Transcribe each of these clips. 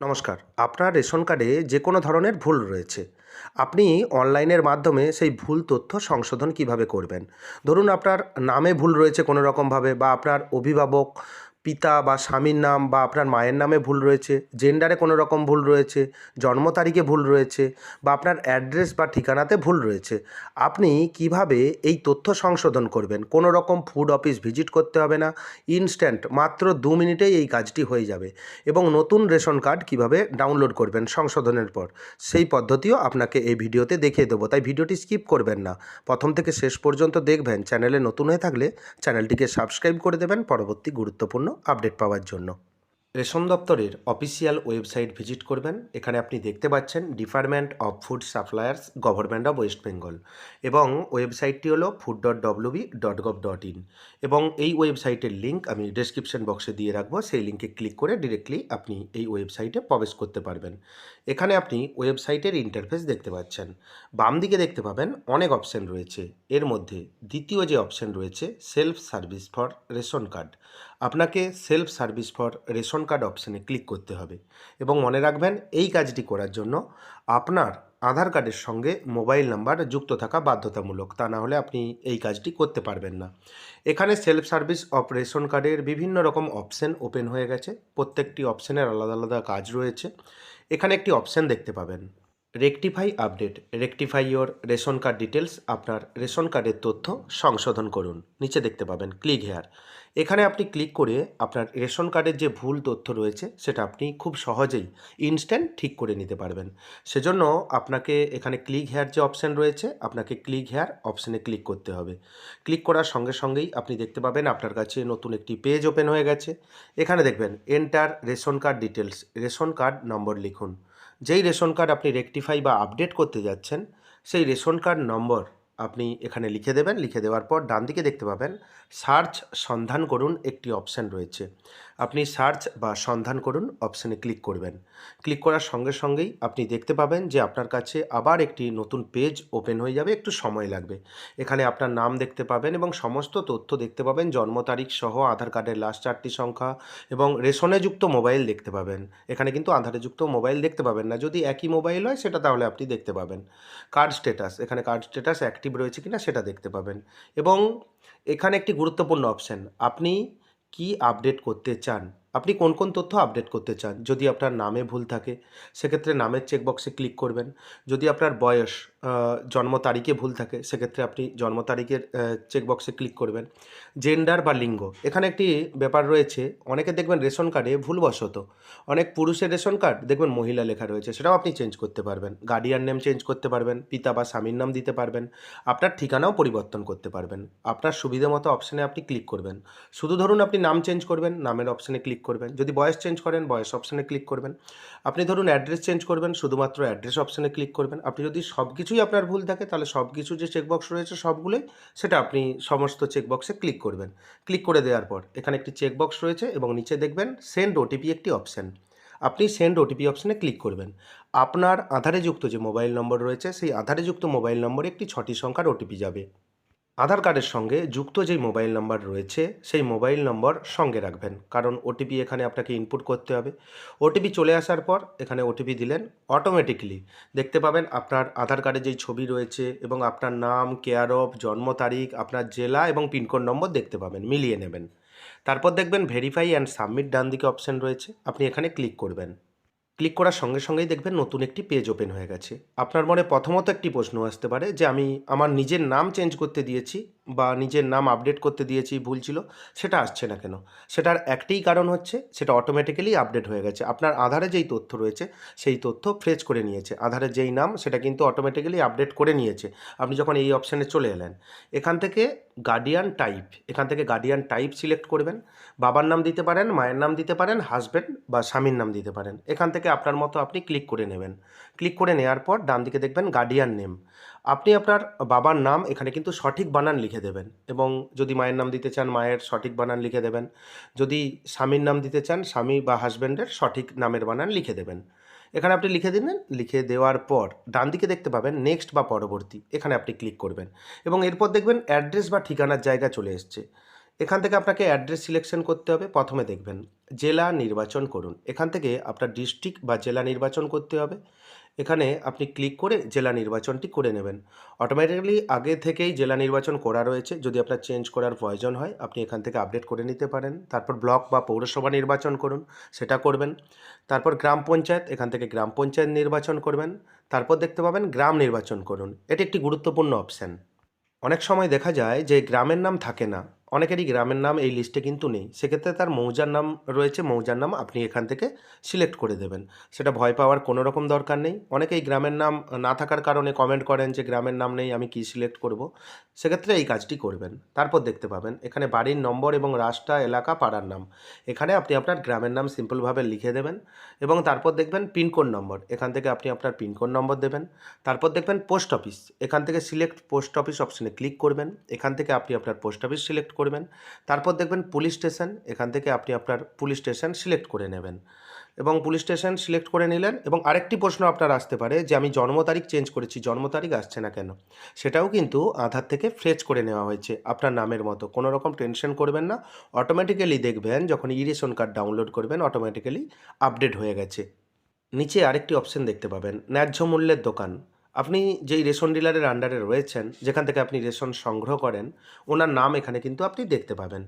নমস্কার। আপনার রেশন কার্ডে যে কোনো ধরনের ভুল রয়েছে। আপনি অনলাইনের মাধ্যমে সেই ভুল তথ্য সংশোধন কীভাবে করবেন? ধরুন আপনার নামে ভুল রয়েছে কোনো রকমভাবে বা আপনার অভিভাবক পিতা বা স্বামীর নাম বা আপনার মায়ের নামে ভুল রয়েছে জেন্ডারে কোনো রকম ভুল রয়েছে, জন্ম তারিখে ভুল রয়েছে বা আপনার অ্যাড্রেস বা ঠিকানাতে ভুল রয়েছে, আপনি কীভাবে এই তথ্য সংশোধন করবেন? কোনো রকম ফুড অফিস ভিজিট করতে হবে না ইনস্ট্যান্ট মাত্র দু মিনিটেই এই কাজটি হয়ে যাবে এবং নতুন রেশন কার্ড কীভাবে ডাউনলোড করবেন সংশোধনের পর, সেই পদ্ধতিও আপনাকে এই ভিডিওতে দেখিয়ে দেবো, তাই ভিডিওটি স্কিপ করবেন না। প্রথম থেকে শেষ পর্যন্ত দেখবেন, চ্যানেলে নতুন হয়ে থাকলে চ্যানেলটিকে সাবস্ক্রাইব করে দেবেন, পরবর্তী গুরুত্বপূর্ণ আপডেট পাওয়ার জন্য। রেশন দপ্তরের অফিসিয়াল ওয়েবসাইট ভিজিট করবেন। এখানে আপনি দেখতে পাচ্ছেন department of food suppliers, government of West Bengal এবং ওয়েবসাইটটি হলো food dot WB dot gov dot in এবং এই ওয়েবসাইটের লিঙ্ক আমি ডেসক্রিপশন বক্সে দিয়ে রাখব। সেই লিঙ্কে ক্লিক করে ডিরেক্টলি আপনি এই ওয়েবসাইটে প্রবেশ করতে পারবেন। এখানে আপনি ওয়েবসাইটের ইন্টারফেস দেখতে পাচ্ছেন। বাম দিকে দেখতে পাবেন অনেক অপশন রয়েছে। এর মধ্যে দ্বিতীয় যে অপশন রয়েছে self service for ration card আপনাকে self service for ration card অপশানে ক্লিক করতে হবে এবং মনে রাখবেন এই কাজটি করার জন্য আপনার আধার কার্ডের সঙ্গে মোবাইল নাম্বার যুক্ত থাকা বাধ্যতামূলক, তা না হলে আপনি এই কাজটি করতে পারবেন না। এখানে সেলফ সার্ভিস অফ রেশন কার্ডের বিভিন্ন রকম অপশন ওপেন হয়ে গেছে, প্রত্যেকটি অপশানের আলাদা আলাদা কাজ রয়েছে। এখানে একটি অপশান দেখতে পাবেন। Rectify update rectify your ration card details আপনার রেশন কার্ডের তথ্য সংশোধন করুন। নিচে দেখতে পাবেন ক্লিক হেয়ার এখানে আপনি ক্লিক করে আপনার রেশন কার্ডের যে ভুল তথ্য রয়েছে, সেটা আপনি খুব সহজেই ইনস্ট্যান্ট ঠিক করে নিতে পারবেন। সেজন্য আপনাকে এখানে ক্লিক হেয়ার যে অপশান রয়েছে, আপনাকে ক্লিক হেয়ার অপশানে ক্লিক করতে হবে। ক্লিক করার সঙ্গে সঙ্গেই আপনি দেখতে পাবেন, আপনার কাছে নতুন একটি পেজ ওপেন হয়ে গেছে। এখানে দেখবেন enter ration card details ration card number লিখুন। যেই রেশন কার্ড আপনি রেকটিফাই বা আপডেট করতে যাচ্ছেন সেই রেশন কার্ড নম্বর আপনি এখানে লিখে দেবেন, লিখে দেওয়ার পর ডান দিকে দেখতে পাবেন, সার্চ সন্ধান করুন একটি অপশান রয়েছে। আপনি সার্চ বা সন্ধান করুন, অপশানে ক্লিক করবেন। ক্লিক করার সঙ্গে সঙ্গেই আপনি দেখতে পাবেন যে আপনার কাছে আবার একটি নতুন পেজ ওপেন হয়ে যাবে, একটু সময় লাগবে। এখানে আপনার নাম দেখতে পাবেন এবং সমস্ত তথ্য দেখতে পাবেন, জন্ম তারিখ সহ আধার কার্ডের লাস্ট চারটি সংখ্যা এবং রেশনে যুক্ত মোবাইল দেখতে পাবেন। এখানে কিন্তু আধারে যুক্ত মোবাইল দেখতে পাবেন না, যদি একই মোবাইল হয় সেটা তাহলে আপনি দেখতে পাবেন। কার্ড স্ট্যাটাস এখানে কার্ড স্ট্যাটাস অ্যাক্টিভ রয়েছে কিনা সেটা দেখতে পাবেন। এবং এখানে একটি গুরুত্বপূর্ণ অপশান আপনি কি আপডেট করতে চান? আপনি কোন কোন তথ্য আপডেট করতে চান? যদি আপনার নামে ভুল থাকে, সেক্ষেত্রে নামের চেকবক্সে ক্লিক করবেন। যদি আপনার বয়স জন্ম তারিখে ভুল থাকে, সেক্ষেত্রে আপনি জন্ম তারিখের চেকবক্সে ক্লিক করবেন। জেন্ডার বা লিঙ্গ, এখানে একটি ব্যাপার রয়েছে, অনেকে দেখবেন রেশন কার্ডে ভুলবশত, অনেক পুরুষের রেশন কার্ড দেখবেন মহিলা লেখা রয়েছে, সেটাও আপনি চেঞ্জ করতে পারবেন। গার্ডিয়ান নেম চেঞ্জ করতে পারবেন, পিতা বা স্বামীর নাম দিতে পারবেন, আপনার ঠিকানাও পরিবর্তন করতে পারবেন, আপনার সুবিধা মতো অপশানে আপনি ক্লিক করবেন। শুধু ধরুন আপনি নাম চেঞ্জ করবেন, নামের অপশানে ক্লিক করবেন, যদি বয়স চেঞ্জ করেন, বয়স অপশানে ক্লিক করবেন। আপনি ধরুন অ্যাড্রেস চেঞ্জ করবেন, শুধুমাত্র অ্যাড্রেস অপশানে ক্লিক করবেন, আপনি যদি সব কিছুই আপনার ভুল থাকে, তাহলে সব কিছু যে চেকবক্স রয়েছে সবগুলোই সেটা আপনি সমস্ত চেকবক্সে ক্লিক করবেন। ক্লিক করে দেওয়ার পর এখানে একটি চেকবক্স রয়েছে এবং নিচে দেখবেন সেন্ড ওটিপি একটি অপশান আপনি সেন্ড ওটিপি অপশানে ক্লিক করবেন। আপনার আধারে যুক্ত যে মোবাইল নম্বর রয়েছে, সেই আধারে যুক্ত মোবাইল নম্বরে একটি ছটি সংখ্যার ওটিপি যাবে। আধার কার্ডের সঙ্গে যুক্ত যেই মোবাইল নাম্বার রয়েছে, সেই মোবাইল নম্বর সঙ্গে রাখবেন। কারণ ওটিপি এখানে আপনাকে ইনপুট করতে হবে। ওটিপি চলে আসার পর এখানে ওটিপি দিলেন অটোমেটিকলি দেখতে পাবেন আপনার আধার কার্ডে যেই ছবি রয়েছে এবং আপনার নাম কেয়ার অফ জন্ম তারিখ, আপনার জেলা এবং পিনকোড নম্বর দেখতে পাবেন, মিলিয়ে নেবেন। তারপর দেখবেন ভেরিফাই অ্যান্ড সাবমিট ডান দিকে অপশান রয়েছে। আপনি এখানে ক্লিক করবেন। ক্লিক করার সঙ্গে সঙ্গেই দেখবেন নতুন একটি পেজ ওপেন হয়ে গেছে। আপনার মনে প্রথমত একটি প্রশ্ন আসতে পারে যে, আমি আমার নিজের নাম চেঞ্জ করতে দিয়েছি বা নিজের নাম আপডেট করতে দিয়েছি, ভুল ছিল, সেটা আসছে না কেন? সেটার একটাই কারণ হচ্ছে, সেটা অটোমেটিক্যালি আপডেট হয়ে গেছে। আপনার আধারে যেই তথ্য রয়েছে, সেই তথ্য ফ্রেজ করে নিয়েছে। আধারে যেই নাম, সেটা কিন্তু অটোমেটিক্যালি আপডেট করে নিয়েছে। আপনি যখন এই অপশানে চলে এলেন, এখান থেকে গার্ডিয়ান টাইপ এখান থেকে গার্ডিয়ান টাইপ সিলেক্ট করবেন। বাবার নাম দিতে পারেন, মায়ের নাম দিতে পারেন হাজব্যান্ড বা স্বামীর নাম দিতে পারেন। এখান থেকে আপনার মতো আপনি ক্লিক করে নেবেন। ক্লিক করে নেওয়ার পর ডান দিকে দেখবেন গার্ডিয়ান নেম আপনি আপনার বাবার নাম এখানে কিন্তু সঠিক বানান লিখে দেবেন এবং যদি মায়ের নাম দিতে চান, মায়ের সঠিক বানান লিখে দেবেন। যদি স্বামীর নাম দিতে চান, স্বামী বা হাজব্যান্ডের সঠিক নামের বানান লিখে দেবেন। এখানে আপনি লিখে দিলেন, লিখে দেওয়ার পর ডান দিকে দেখতে পাবেন নেক্সট বা পরবর্তী, এখানে আপনি ক্লিক করবেন এবং এরপর দেখবেন অ্যাড্রেস বা ঠিকানার জায়গা চলে এসছে। এখান থেকে আপনাকে অ্যাড্রেস সিলেকশন করতে হবে, প্রথমে দেখবেন জেলা নির্বাচন করুন। এখান থেকে আপনার ডিস্ট্রিক্ট বা জেলা নির্বাচন করতে হবে। এখানে আপনি ক্লিক করে জেলা নির্বাচনটি করে নেবেন। অটোমেটিক্যালি আগে থেকেই জেলা নির্বাচন করা রয়েছে। যদি আপনার চেঞ্জ করার প্রয়োজন হয়, আপনি এখান থেকে আপডেট করে নিতে পারেন। তারপর ব্লক বা পৌরসভা নির্বাচন করুন, সেটা করবেন। তারপর গ্রাম পঞ্চায়েত, এখান থেকে গ্রাম পঞ্চায়েত নির্বাচন করবেন। তারপর দেখতে পাবেন গ্রাম নির্বাচন করুন। এটি একটি গুরুত্বপূর্ণ অপশান অনেক সময় দেখা যায় যে গ্রামের নাম থাকে না। অনেকেরই গ্রামের নাম এই লিস্টে কিন্তু নেই। সেক্ষেত্রে তার মৌজার নাম রয়েছে, মৌজার নাম আপনি এখান থেকে সিলেক্ট করে দেবেন। সেটা ভয় পাওয়ার কোনো রকম দরকার নেই। অনেকেই গ্রামের নাম না থাকার কারণে কমেন্ট করেন যে, গ্রামের নাম নেই, আমি কি সিলেক্ট করব? সেক্ষেত্রে এই কাজটি করবেন। তারপর দেখতে পাবেন, এখানে বাড়ির নম্বর এবং রাস্তা, এলাকা, পাড়ার নাম। এখানে আপনি আপনার গ্রামের নাম সিম্পলভাবে লিখে দেবেন এবং তারপর দেখবেন পিনকোড নম্বর এখান থেকে আপনি আপনার পিনকোড নম্বর দেবেন। তারপর দেখবেন পোস্ট অফিস এখান থেকে সিলেক্ট পোস্ট অফিস অপশানে ক্লিক করবেন। এখান থেকে আপনি আপনার পোস্ট অফিস সিলেক্ট করবেন। তারপর দেখবেন পুলিশ স্টেশন, এখান থেকে আপনি আপনার পুলিশ স্টেশন সিলেক্ট করে নেবেন। এবং পুলিশ স্টেশন সিলেক্ট করে নিলেন এবং আরেকটি প্রশ্ন আপনার আসতে পারে যে, আমি জন্ম তারিখ চেঞ্জ করেছি, জন্ম তারিখ আসছে না কেন? সেটাও কিন্তু আধার থেকে ফ্রেজ করে নেওয়া হয়েছে আপনার নামের মতো। কোনো রকম টেনশন করবেন না। অটোমেটিক্যালি দেখবেন, যখন ই রেশন কার্ড ডাউনলোড করবেন, অটোমেটিক্যালি আপডেট হয়ে গেছে। নিচে আরেকটি অপশন দেখতে পাবেন, ন্যায্য মূল্যের দোকান। আপনি যেই রেশন ডিলারের আন্ডারে রয়েছেন, যেখান থেকে আপনি রেশন সংগ্রহ করেন, ওনার নাম এখানে কিন্তু আপনি দেখতে পাবেন।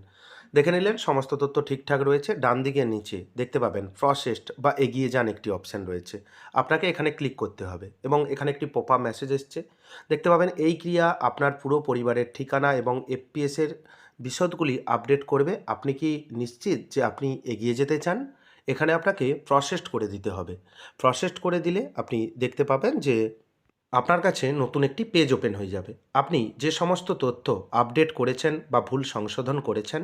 দেখে নিলেন, সমস্ত তথ্য ঠিকঠাক রয়েছে, ডান দিকে নিচে দেখতে পাবেন প্রসেসড বা এগিয়ে যান একটি অপশান রয়েছে। আপনাকে এখানে ক্লিক করতে হবে এবং এখানে একটি পোপা মেসেজ এসছে। দেখতে পাবেন, এই ক্রিয়া আপনার পুরো পরিবারের ঠিকানা এবং এফপিএসের বিশদগুলি আপডেট করবে। আপনি কি নিশ্চিত যে আপনি এগিয়ে যেতে চান? এখানে আপনাকে প্রসেসড করে দিতে হবে। প্রসেসড করে দিলে আপনি দেখতে পাবেন যে আপনার কাছে নতুন একটি পেজ ওপেন হয়ে যাবে। আপনি যে সমস্ত তথ্য আপডেট করেছেন বা ভুল সংশোধন করেছেন,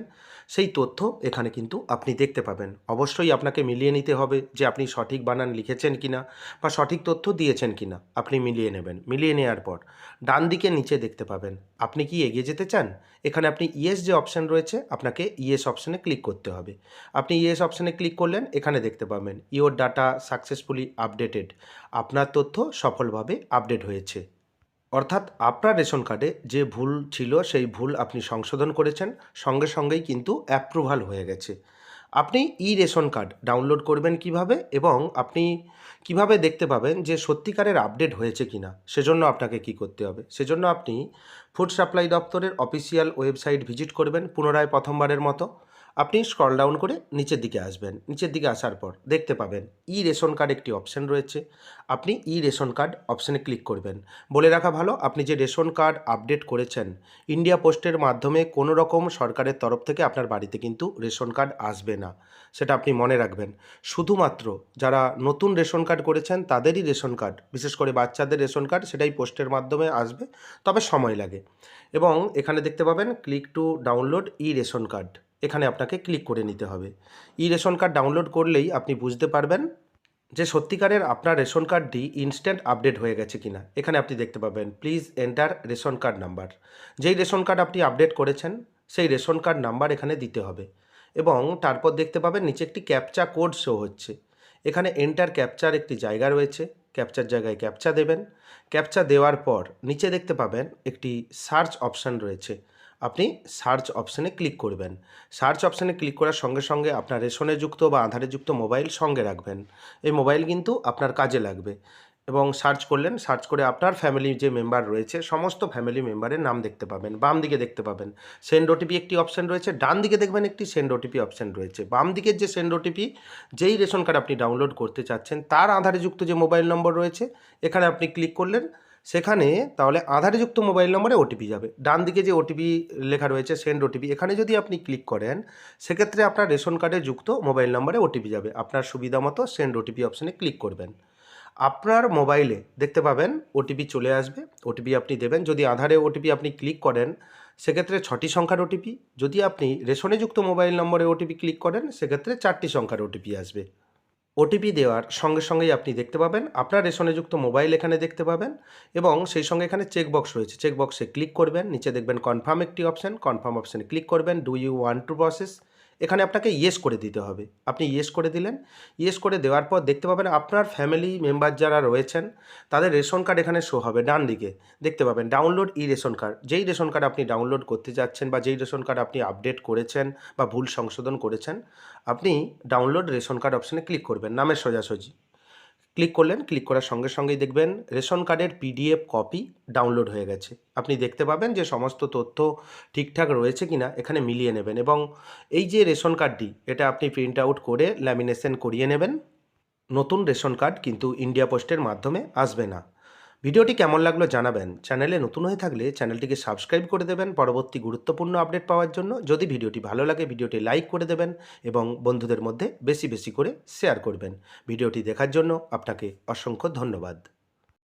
সেই তথ্য এখানে কিন্তু আপনি দেখতে পাবেন। অবশ্যই আপনাকে মিলিয়ে নিতে হবে যে আপনি সঠিক বানান লিখেছেন কিনা বা সঠিক তথ্য দিয়েছেন কিনা। আপনি মিলিয়ে নেবেন। মিলিয়ে নেওয়ার পর ডান দিকে নিচে দেখতে পাবেন আপনি কি এগিয়ে যেতে চান? এখানে আপনি ইয়েস যে অপশান রয়েছে, আপনাকে ইয়েস অপশানে ক্লিক করতে হবে। আপনি ইয়েস অপশানে ক্লিক করলেন, এখানে দেখতে পাবেন, ইওর ডাটা সাকসেসফুলি আপডেটেড। আপনার তথ্য সফলভাবে আপডেট হয়েছে। অর্থাৎ আপনার রেশন কার্ডে যে ভুল ছিল, সেই ভুল আপনি সংশোধন করেছেন, সঙ্গে সঙ্গেই কিন্তু অ্যাপ্রুভাল হয়ে গেছে। আপনি ই রেশন কার্ড ডাউনলোড করবেন কীভাবে এবং আপনি কীভাবে দেখতে পাবেন যে সত্যিকারের আপডেট হয়েছে কিনা? সেজন্য আপনাকে কি করতে হবে? সেজন্য আপনি ফুড সাপ্লাই দপ্তরের অফিসিয়াল ওয়েবসাইট ভিজিট করবেন পুনরায় প্রথমবারের মতো। আপনি স্ক্রল ডাউন করে নিচের দিকে আসবেন। নিচের দিকে আসার পর দেখতে পাবেন ই রেশন কার্ড একটি অপশন রয়েছে। আপনি ই রেশন কার্ড অপশানে ক্লিক করবেন। বলে রাখা ভালো, আপনি যে রেশন কার্ড আপডেট করেছেন ইন্ডিয়া পোস্টের মাধ্যমে কোনো রকম সরকারের তরফ থেকে আপনার বাড়িতে কিন্তু রেশন কার্ড আসবে না। সেটা আপনি মনে রাখবেন। শুধুমাত্র যারা নতুন রেশন কার্ড করেছেন, তাদেরই রেশন কার্ড বিশেষ করে বাচ্চাদের রেশন কার্ড সেটাই পোস্টের মাধ্যমে আসবে। তবে সময় লাগে। এবং এখানে দেখতে পাবেন click to download E ration card এখানে আপনাকে ক্লিক করে নিতে হবে। ই রেশন কার্ড ডাউনলোড করলেই আপনি বুঝতে পারবেন যে সত্যিকারের আপনার রেশন কার্ডটি ইনস্ট্যান্ট আপডেট হয়ে গেছে কিনা। এখানে আপনি দেখতে পাবেন please enter ration card number যেই রেশন কার্ড আপনি আপডেট করেছেন, সেই রেশন কার্ড নাম্বার এখানে দিতে হবে এবং তারপর দেখতে পাবেন নিচে একটি ক্যাপচা কোড শো হচ্ছে। এখানে এন্টার ক্যাপচার একটি জায়গা রয়েছে ক্যাপচার জায়গায় ক্যাপচা দেবেন। ক্যাপচা দেওয়ার পর নিচে দেখতে পাবেন একটি সার্চ অপশান রয়েছে। আপনি সার্চ অপশানে ক্লিক করবেন। সার্চ অপশানে ক্লিক করার সঙ্গে সঙ্গে আপনার রেশনে যুক্ত বা আধারে যুক্ত মোবাইল সঙ্গে রাখবেন। এই মোবাইল কিন্তু আপনার কাজে লাগবে এবং সার্চ করলেন সার্চ করে আপনার ফ্যামিলি যে মেম্বার রয়েছে, সমস্ত ফ্যামিলি মেম্বারের নাম দেখতে পাবেন, বাম দিকে দেখতে পাবেন। সেন্ড ওটিপি একটি অপশান রয়েছে, ডান দিকে দেখবেন একটি সেন্ড ওটিপি অপশান রয়েছে। বাম দিকের যে সেন্ড ওটিপি যেই রেশন কার্ড আপনি ডাউনলোড করতে চাচ্ছেন, তার আধারে যুক্ত যে মোবাইল নম্বর রয়েছে, এখানে আপনি ক্লিক করলেন সেখানে তাহলে আধারে যুক্ত মোবাইল নম্বরে ওটিপি যাবে ডান দিকে যে ওটিপি লেখা রয়েছে সেন্ড ওটিপি এখানে যদি আপনি ক্লিক করেন সেক্ষেত্রে আপনার রেশন কার্ডে যুক্ত মোবাইল নম্বরে ওটিপি যাবে আপনার সুবিধা মতো সেন্ড ওটিপি অপশানে ক্লিক করবেন আপনার মোবাইলে দেখতে পাবেন ওটিপি চলে আসবে ওটিপি আপনি দেবেন যদি আধারে ওটিপি আপনি ক্লিক করেন সেক্ষেত্রে ছটি সংখ্যার ওটিপি যদি আপনি রেশনে যুক্ত মোবাইল নম্বরে ওটিপি ক্লিক করেন সেক্ষেত্রে চারটি সংখ্যার ওটিপি আসবে ওটিপি দেওয়ার সঙ্গে সঙ্গেই আপনি দেখতে পাবেন। আপনার রেশনে যুক্ত মোবাইল এখানে দেখতে পাবেন এবং সেই সঙ্গে এখানে চেকবক্স রয়েছে। চেকবক্সে ক্লিক করবেন, নিচে দেখবেন কনফার্ম একটি অপশান কনফার্ম অপশানে ক্লিক করবেন। Do you want to process এখানে আপনাকে ইয়েস করে দিতে হবে। আপনি ইয়েস করে দিলেন। ইয়েস করে দেওয়ার পর দেখতে পাবেন আপনার ফ্যামিলি মেম্বার যারা রয়েছেন, তাদের রেশন কার্ড এখানে শো হবে ডান দিকে। দেখতে পাবেন ডাউনলোড ই রেশন কার্ড যেই রেশন কার্ড আপনি ডাউনলোড করতে যাচ্ছেন বা যেই রেশন কার্ড আপনি আপডেট করেছেন বা ভুল সংশোধন করেছেন, আপনি ডাউনলোড রেশন কার্ড অপশানে ক্লিক করবেন। নামের সোজাসুজি। ক্লিক করলেন ক্লিক করার সঙ্গে সঙ্গেই দেখবেন রেশন কার্ডের পিডিএফ কপি ডাউনলোড হয়ে গেছে। আপনি দেখতে পাবেন যে সমস্ত তথ্য ঠিকঠাক রয়েছে কিনা এখানে মিলিয়ে নেবেন এবং এই যে রেশন কার্ডটি, এটা আপনি প্রিন্ট আউট করে ল্যামিনেশন করিয়ে নেবেন। নতুন রেশন কার্ড কিন্তু ইন্ডিয়া পোস্টের মাধ্যমে আসবে না। ভিডিওটি কেমন লাগল জানাবেন। চ্যানেলে নতুন হয়ে থাকলে চ্যানেলটিকে সাবস্ক্রাইব করে দেবেন। পরবর্তী গুরুত্বপূর্ণ আপডেট পাওয়ার জন্য যদি ভিডিওটি ভালো লাগে, ভিডিওটি লাইক করে দেবেন এবং বন্ধুদের মধ্যে বেশি বেশি করে শেয়ার করবেন। ভিডিওটি দেখার জন্য আপনাকে অসংখ্য ধন্যবাদ।